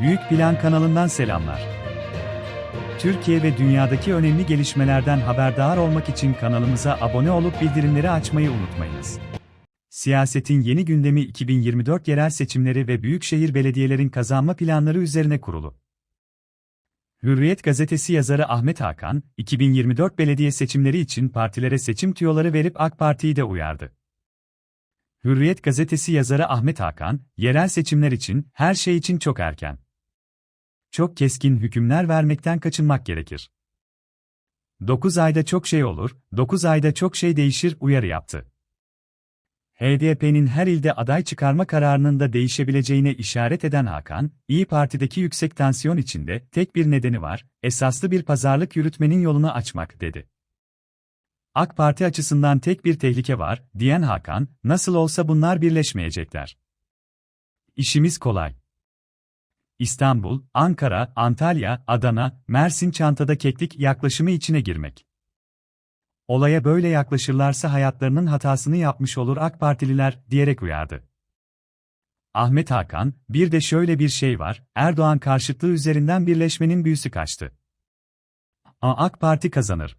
Büyük Plan kanalından selamlar. Türkiye ve dünyadaki önemli gelişmelerden haberdar olmak için kanalımıza abone olup bildirimleri açmayı unutmayınız. Siyasetin yeni gündemi 2024 yerel seçimleri ve büyükşehir belediyelerin kazanma planları üzerine kurulu. Hürriyet gazetesi yazarı Ahmet Hakan, 2024 belediye seçimleri için partilere seçim tüyoları verip AK Parti'yi de uyardı. Hürriyet gazetesi yazarı Ahmet Hakan, yerel seçimler için, her şey için çok erken. Çok keskin hükümler vermekten kaçınmak gerekir. 9 ayda çok şey olur, 9 ayda çok şey değişir uyarı yaptı. HDP'nin her ilde aday çıkarma kararının da değişebileceğine işaret eden Hakan, İyi Parti'deki yüksek tansiyon içinde tek bir nedeni var, esaslı bir pazarlık yürütmenin yolunu açmak dedi. AK Parti açısından tek bir tehlike var, diyen Hakan, nasıl olsa bunlar birleşmeyecekler. İşimiz kolay. İstanbul, Ankara, Antalya, Adana, Mersin çantada keklik yaklaşımı içine girmek. Olaya böyle yaklaşırlarsa hayatlarının hatasını yapmış olur AK Partililer, diyerek uyardı. Ahmet Hakan, bir de şöyle bir şey var, Erdoğan karşıtlığı üzerinden birleşmenin büyüsü kaçtı. Ama AK Parti kazanır.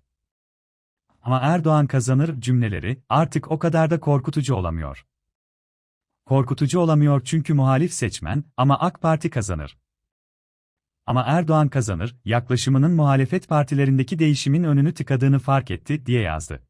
Ama Erdoğan kazanır cümleleri artık o kadar da korkutucu olamıyor. Korkutucu olamıyor çünkü muhalif seçmen ama AK Parti kazanır. Ama Erdoğan kazanır yaklaşımının muhalefet partilerindeki değişimin önünü tıkadığını fark etti diye yazdı.